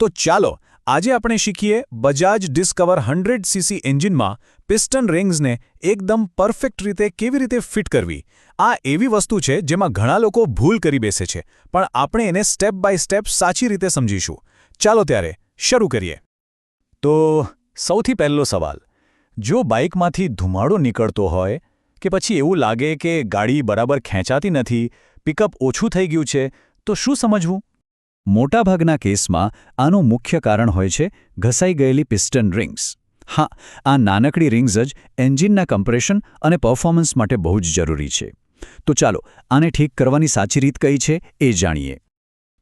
તો ચાલો, આજે આપણે શીખીએ બજાજ ડિસ્કવર હંડ્રેડ સીસી એન્જિનમાં પિસ્ટન રિંગ્સને એકદમ પરફેક્ટ રીતે કેવી રીતે ફિટ કરવી. આ એવી વસ્તુ છે જેમાં ઘણા લોકો ભૂલ કરી બેસે છે, પણ આપણે એને સ્ટેપ બાય સ્ટેપ સાચી રીતે સમજીશું. ચાલો ત્યારે શરૂ કરીએ. તો સૌથી પહેલો સવાલ, જો બાઇકમાંથી ધુમાડો નીકળતો હોય કે પછી એવું લાગે કે ગાડી બરાબર ખેંચાતી નથી, પિકઅપ ઓછું થઈ ગયું છે, તો શું સમજવું? મોટાભાગના કેસમાં આનું મુખ્ય કારણ હોય છે ઘસાઈ ગયેલી પિસ્ટન રિંગ્સ. હા, આ નાનકડી રિંગ્સ જ એન્જિનના કમ્પ્રેશન અને પરફોર્મન્સ માટે બહુ જ જરૂરી છે. તો ચાલો, આને ઠીક કરવાની સાચી રીત કઈ છે એ જાણીએ.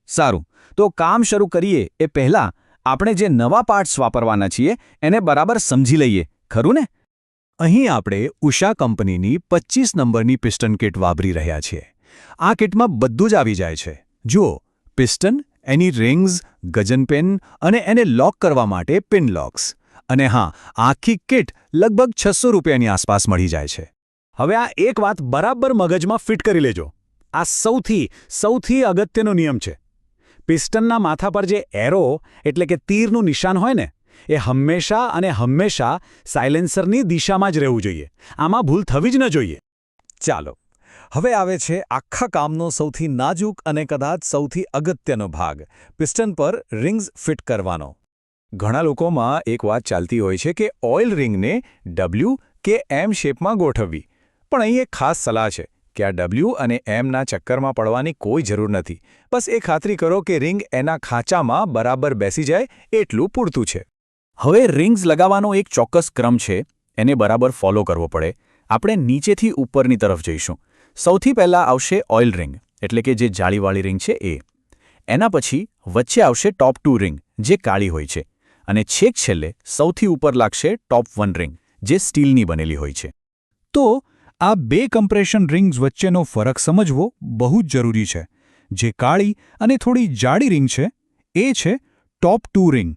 સારું, તો કામ શરૂ કરીએ એ પહેલાં આપણે જે નવા પાર્ટ્સ વાપરવાના છીએ એને બરાબર સમજી લઈએ, ખરું ને? અહીં આપણે ઉષા કંપનીની 25 નંબરની પિસ્ટન કિટ વાપરી રહ્યા છીએ. આ કિટમાં બધું જ આવી જાય છે. જુઓ પિસ્ટન, એની રિંગ્સ ગજનપેન અને એને લોક કરવા માટે પિન લોક્સ. અને હા, આખી કિટ લગભગ છસો રૂપિયાની આસપાસ મળી જાય છે. હવે આ એક વાત બરાબર મગજમાં ફિટ કરી લેજો. આ સૌથી સૌથી અગત્યનો નિયમ છે. પિસ્ટનના માથા પર જે એરો, એટલે કે તીરનું નિશાન હોય ને, એ હંમેશા અને હંમેશા સાયલેન્સરની દિશામાં જ રહેવું જોઈએ. આમાં ભૂલ થવી જ ન જોઈએ. ચાલો. હવે આવે છે આખા કામનો સૌથી નાજુક અને કદાચ સૌથી અગત્યનો ભાગ, પિસ્ટન પર રિંગ્સ ફિટ કરવાનો. ઘણા લોકોમાં એક વાત ચાલતી હોય છે કે ઓઇલ રિંગને ડબલ્યુ કે એમ શેપમાં ગોઠવવી. પણ અહીં એક ખાસ સલાહ છે કે આ ડબલ્યુ અને એમના ચક્કરમાં પડવાની કોઈ જરૂર નથી. બસ એ ખાતરી કરો કે રિંગ એના ખાંચામાં બરાબર બેસી જાય એટલું પૂરતું છે. હવે રિંગ્સ લગાવવાનો એક ચોક્કસ ક્રમ છે, એને બરાબર ફોલો કરવો પડે. આપણે નીચેથી ઉપરની તરફ જઈશું. સૌથી પહેલાં આવશે ઓઇલ રિંગ, એટલે કે જે જાળીવાળી રિંગ છે એ. એના પછી વચ્ચે આવશે ટોપ ટુ રિંગ, જે કાળી હોય છે. અને છેક છેલ્લે સૌથી ઉપર લાગશે ટોપ વન રિંગ, જે સ્ટીલની બનેલી હોય છે. તો આ બે કમ્પ્રેશન રિંગ્સ વચ્ચેનો ફરક સમજવો બહુ જ જરૂરી છે. જે કાળી અને થોડી જાડી રિંગ છે, એ છે ટોપ ટુ રિંગ,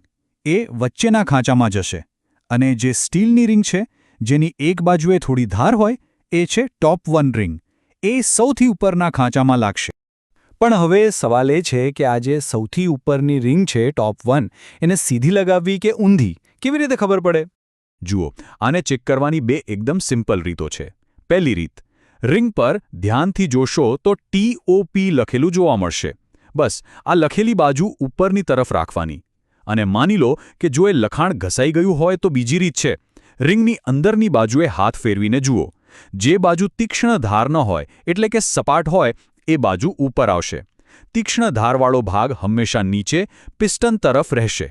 એ વચ્ચેના ખાંચામાં જશે. અને જે સ્ટીલની રિંગ છે, જેની એક બાજુએ થોડી ધાર હોય, એ છે ટોપ વન રિંગ એ સૌથી ઉપરના ખાંચામાં લાગશે. પણ હવે સવાલ એ છે કે આ જે સૌથી ઉપરની રિંગ છે, ટોપ વન, એને સીધી લગાવવી કે ઊંધી? કેવી રીતે ખબર પડે? જુઓ, આને ચેક કરવાની બે એકદમ સિમ્પલ રીતો છે. પહેલી રીત, રિંગ પર ધ્યાનથી જોશો તો ટીઓપી લખેલું જોવા મળશે. બસ, આ લખેલી બાજુ ઉપરની તરફ રાખવાની. અને માની લો કે જો એ લખાણ ઘસાઈ ગયું હોય તો બીજી રીત છે. રિંગની અંદરની બાજુએ હાથ ફેરવીને જુઓ. જે બાજુ તીક્ષ્ણ ધાર ન હોય, એટલે કે સપાટ હોય, એ બાજુ ઉપર આવશે. તીક્ષ્ણ ધારવાળો ભાગ હંમેશા નીચે, પિસ્ટન તરફ રહેશે.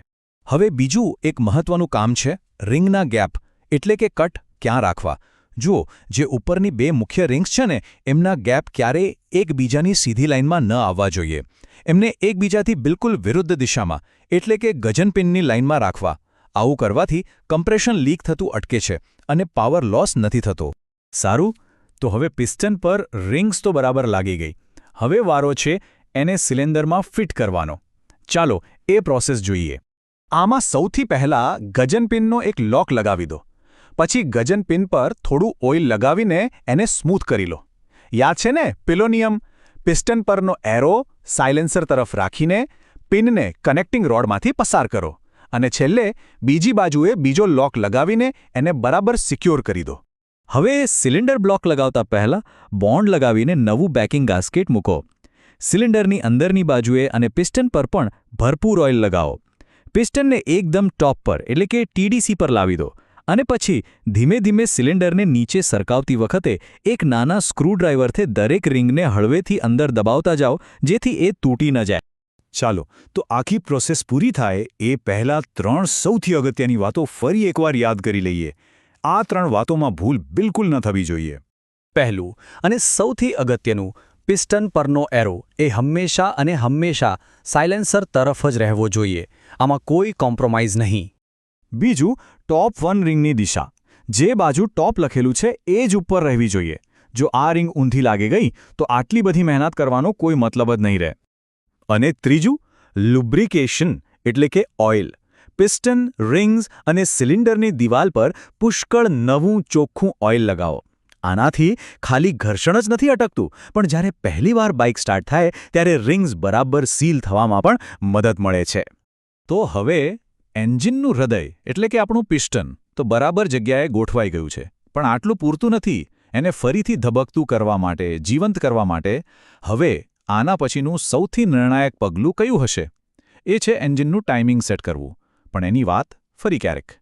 હવે બીજું એક મહત્વનું કામ છે, રિંગના ગેપ, એટલે કે કટ ક્યાં રાખવા. જુઓ, જે ઉપરની બે મુખ્ય રિંગ્સ છે ને, એમના ગેપ ક્યારેય એકબીજાની સીધી લાઇનમાં ન આવવા જોઈએ. એમને એકબીજાથી બિલકુલ વિરુદ્ધ દિશામાં, એટલે કે ગજનપિનની લાઇનમાં રાખવા. આવું કરવાથી કમ્પ્રેશન લીક થતું અટકે છે, અને પાવર લોસ નથી થતો. સારું? તો હવે પિસ્ટન પર રિંગ્સ તો બરાબર લાગી ગઈ. હવે વારો છે, એને સિલિન્ડરમાં ફિટ કરવાનો. ચાલો, એ પ્રોસેસ જોઈએ. આમાં સૌથી પહેલા ગજનપિનનો એક લોક લગાવી દો. પછી ગજનપિન પર થોડું ઓઇલ લગાવીને એને સ્મૂથ કરી લો. યાદ છે ને પિલોનિયમ પિસ્ટન પરનો એરો સાયલેન્સર તરફ રાખીને પિનને કનેક્ટિંગ રોડમાંથી પસાર કરો. અને છેલ્લે બીજી બાજુએ બીજો લોક લગાવીને એને બરાબર સિક્યોર કરી દો. હવે સિલિન્ડર બ્લોક લગાવતા પહેલા બોન્ડ લગાવીને નવું બેકિંગ ગાસ્કેટ મૂકો. સિલિન્ડરની અંદરની બાજુએ અને પિસ્ટન પર પણ ભરપૂર ઓઇલ લગાવો. પિસ્ટનને એકદમ ટોપ પર, એટલે કે ટીડીસી પર લાવી દો. અને પછી ધીમે ધીમે સિલિન્ડરને નીચે સરકાવતી વખતે એક નાના સ્ક્રૂડ્રાઈવરથી દરેક રિંગને હળવેથી અંદર દબાવતા જાઓ, જેથી એ તૂટી ન જાય. ચાલો, તો આખી પ્રોસેસ પૂરી થાય એ પહેલાં ત્રણ સૌથી અગત્યની વાતો ફરી એકવાર યાદ કરી લઈએ. આ ત્રણ વાતોમાં ભૂલ બિલકુલ ન થવી જોઈએ. પહેલું, અને સૌથી અગત્યનું, પિસ્ટન પરનો એરો એ હંમેશા અને હંમેશા સાયલેન્સર તરફ જ રહેવો જોઈએ. આમાં કોઈ કોમ્પ્રોમાઇઝ નહીં. બીજું, ટોપ વન રિંગની દિશા. જે બાજુ ટોપ લખેલું છે એ જ ઉપર રહેવી જોઈએ. જો આ રિંગ ઊંધી લાગી ગઈ, તો આટલી બધી મહેનત કરવાનો કોઈ મતલબ જ નહીં રહે. અને ત્રીજું, લુબ્રિકેશન એટલે કે ઓઇલ. પિસ્ટન, રિંગ્સ અને સિલિન્ડરની દિવાલ પર પુષ્કળ નવું ચોખ્ખું ઓઇલ લગાવો. આનાથી ખાલી ઘર્ષણ જ નથી અટકતું, પણ જ્યારે પહેલીવાર બાઇક સ્ટાર્ટ થાય, ત્યારે રિંગ્સ બરાબર સીલ થવામાં પણ મદદ મળે છે. તો હવે એન્જિનનું હૃદય, એટલે કે આપણું પિસ્ટન, તો બરાબર જગ્યાએ ગોઠવાઈ ગયું છે. પણ આટલું પૂરતું નથી, એને ફરીથી ધબકતું કરવા માટે, જીવંત કરવા માટે, હવે આના પછીનું સૌથી નિર્ણાયક પગલું કયું હશે? એ છે એન્જિનનું ટાઈમિંગ સેટ કરવું. પણ એની વાત ફરી ક્યારેક.